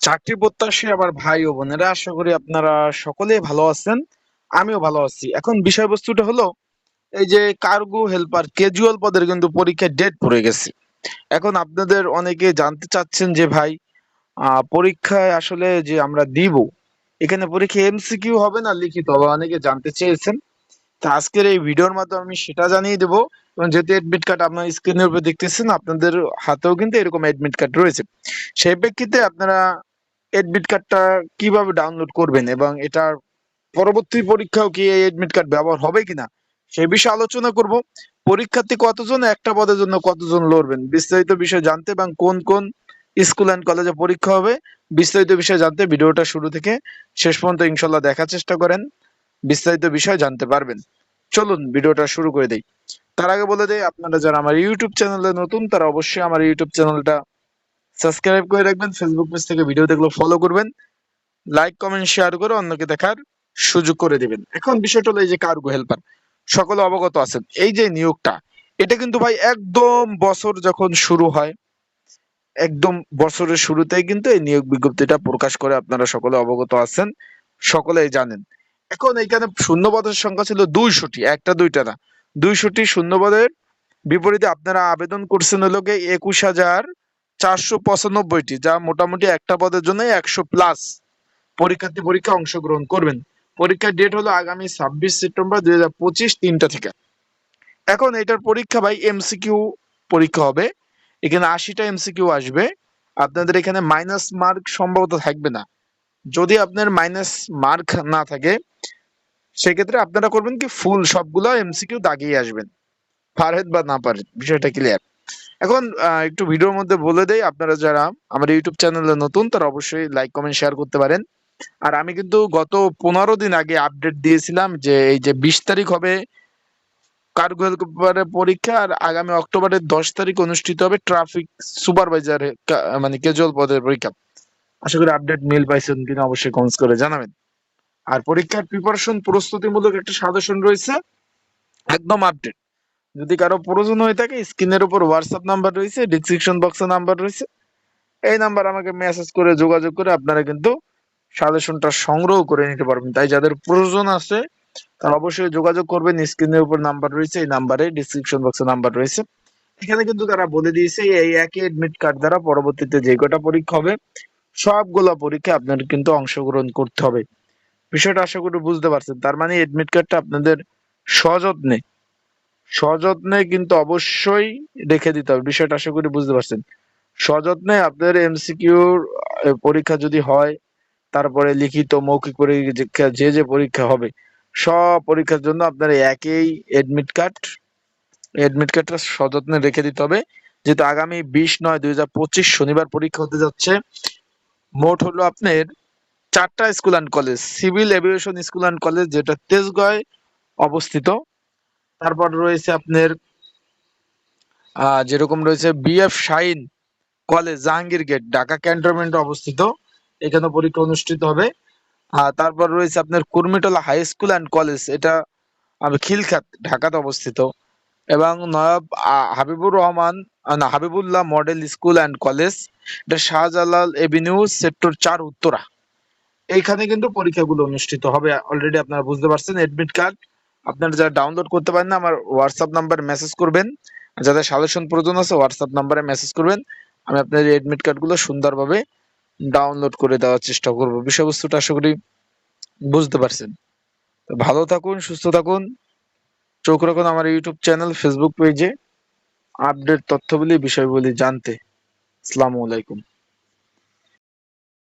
চাকরি প্রত্যাশী আমার ভাই ও বোনেরা, আশা করি আপনারা সকলে ভালো আছেন, আমিও ভালো আছি। এখন বিষয়বস্তুটা হলো, এই যে কার্গো হেল্পার ক্যাজুয়াল পদের কিন্তু পরীক্ষার ডেট পড়ে গেছে। এখন আপনাদের অনেকে জানতে চাচ্ছেন যে ভাই পরীক্ষায় আসলে যে আমরা দিব, এখানে পরীক্ষা এমসিকিউ হবে না লিখিত হবে, অনেকে জানতে চেয়েছেন। তা আজকের এই ভিডিওর মাধ্যমে আমি সেটা জানিয়ে দেবো, এবং যেহেতু এডমিট কার্ড আপনার স্ক্রিনের উপর দেখতেছেন, আপনাদের হাতেও কিন্তু এরকম এডমিট কার্ড রয়েছে। সেই প্রেক্ষিতে আপনারা এডমিট কার্ডটা কীভাবে ডাউনলোড করবেন এবং এটার পরবর্তী পরীক্ষাও কি এই এডমিট কার্ড ব্যবহার হবে কিনা? সেই বিষয়ে আলোচনা করব। পরীক্ষার্থী কতজন, একটা পদের জন্য কতজন লড়বেন? বিস্তারিত বিষয় জানতে এবং কোন কোন স্কুল অ্যান্ড কলেজে পরীক্ষা হবে, বিস্তারিত বিষয় জানতে ভিডিওটা শুরু থেকে শেষ পর্যন্ত ইনশাল্লাহ দেখার চেষ্টা করেন, বিস্তারিত বিষয় জানতে পারবেন। চলুন ভিডিওটা শুরু করে দেই। তার আগে বলে দেই, আপনারা যারা আমার ইউটিউব চ্যানেলে নতুন, তারা অবশ্যই আমার ইউটিউব চ্যানেলটা সাবস্ক্রাইব করে রাখবেন ফেসবুক পেজ থেকে ভিডিও দেখলে ফলো করবেন লাইক কমেন্ট শেয়ার করে অন্যকে দেখার সুযোগ করে দিবেন। এখন বিষয়টা হলো এই যে কার্গো হেল্পার সকলে অবগত আছেন। এই যে নিয়োগটা, এটা কিন্তু ভাই একদম বছর যখন শুরু হয়, একদম বছরের শুরুতেই কিন্তু এই নিয়োগ বিজ্ঞপ্তিটা প্রকাশ করে আপনারা সকলে অবগত আছেন, সকলেই জানেন। এখন এখানে শূন্যপদের সংখ্যা ছিল দুইশোটি, একটা দুইটা না, দুইশোটি শূন্যপদের বিপরীতে আপনারা আবেদন করছেন হলো একুশ হাজার চারশো পঁচানব্বইটি, যা মোটামুটি একটা পদের জন্য একশো প্লাস পরীক্ষার্থী পরীক্ষা অংশগ্রহণ করবেন। পরীক্ষার ডেট হলো আগামী ছাব্বিশ সেপ্টেম্বর দুই হাজার পঁচিশ তিনটা থেকে। এখন এটার পরীক্ষা ভাই এমসিকিউ পরীক্ষা হবে। এখানে আশিটা এমসিকিউ আসবে। আপনাদের এখানে মাইনাস মার্ক সম্ভবত থাকবে না। যদি আপনার মাইনাস মার্ক না থাকে, সেক্ষেত্রে আপনারা করবেন কি ফুল সবগুলো এমসিকিউ দাগিয়ে আসবেন। পারেন বা না পারেন, বিষয়টা ক্লিয়ার এখন একটু ভিডিওর মধ্যে বলে দেই, আপনারা যারা আমার ইউটিউব চ্যানেলে নতুন, তারা অবশ্যই লাইক কমেন্ট শেয়ার করতে পারেন। আর আমি কিন্তু গত পনেরো দিন আগে আপডেট দিয়েছিলাম যে, এই যে বিশ তারিখ হবে কার্গো পরীক্ষা, আর আগামী অক্টোবরের দশ তারিখ অনুষ্ঠিত হবে ট্রাফিক সুপারভাইজার মানে ক্যাজুয়াল পদের পরীক্ষা। আশা করি আপডেট মেল পাইছেন কিনা অবশ্যই কমেন্টস করে জানাবেন। আর পরীক্ষার প্রিপারেশন প্রস্তুতিমূলক একটা সাজেশন রয়েছে, একদম আপডেট যদি কারও প্রয়োজন হয়ে থাকে, স্ক্রিনের উপর হোয়াটসঅ্যাপ নাম্বার রয়েছে ডিসক্রিপশন বক্সে নাম্বার রয়েছে। এই নাম্বার আমাকে মেসেজ করে, যোগাযোগ করে আপনারা কিন্তু সাজেশনটা সংগ্রহ করে নিতে পারবেন। তাই যাদের প্রয়োজন আছে, তারা অবশ্যই যোগাযোগ করবেন। স্ক্রিনের উপর নাম্বার রয়েছে, এই নাম্বারে ডিসক্রিপশন বক্সে নাম্বার রয়েছে। এখানে কিন্তু তারা বলে দিয়েছে, এই একই এডমিট কার্ড দ্বারা পরবর্তীতে যে কটা পরীক্ষা হবে, সবগুলো পরীক্ষা আপনার কিন্তু অংশগ্রহণ করতে হবে। বিষয়টা আশা করি বুঝতে পারছেন। তার মানে এডমিট কার্ডটা আপনাদের সযত্নে সযত্নে কিন্তু অবশ্যই রেখে দিতে হবে। বিষয়টা আশা করি বুঝতে পারছেন। সযত্নে আপনার এমসিকিউর পরীক্ষা যদি হয়, তারপরে লিখিত মৌখিক পরীক্ষা, যে যে পরীক্ষা হবে, সব পরীক্ষার জন্য আপনার একই এডমিট কার্ড এডমিট কার্ডটা সযত্নে রেখে দিতে হবে। যেহেতু আগামী বিশ নয় দুই হাজার পঁচিশ শনিবার পরীক্ষা হতে যাচ্ছে, মোট হলো আপনার চারটা school and college civil aviation school and college যেটা তেজগাঁয় অবস্থিত। তারপর রয়েছে আপনার যেরকম রয়েছে BF Shaheen college Jahangir gate Dhaka ক্যান্টনমেন্টে অবস্থিত। এখানে পরীক্ষা অনুষ্ঠিত হবে। তারপর রয়েছে আপনার Kurmitola high school and college. এটা খিলখাত, ঢাকাতে অবস্থিত। এবং Nawab Habibur Rahman Habibullah model school and college. এটা শাহজালাল এভিনিউ, সেক্টর চার, উত্তরা। এইখানে কিন্তু পরীক্ষাগুলো অনুষ্ঠিত হবে। অলরেডি আপনারা বুঝতে পারছেন এডমিট কার্ড আপনারা যারা ডাউনলোড করতে পারেন না, আমার হোয়াটসঅ্যাপ নাম্বারে মেসেজ করবেন। যাদের সাজেশন প্রয়োজন আছে হোয়াটসঅ্যাপ নাম্বারে মেসেজ করবেন। আমি আপনার এডমিট কার্ডগুলো সুন্দরভাবে ডাউনলোড করে দেওয়ার চেষ্টা করব। বিষয়বস্তুটা আশা করি বুঝতে পারছেন। তো ভালো থাকুন, সুস্থ থাকুন। চোখ রাখুন আমার ইউটিউব চ্যানেল ফেসবুক পেজে আপডেট তথ্যগুলি, বিষয়গুলি জানতে। আসসালামু আলাইকুম।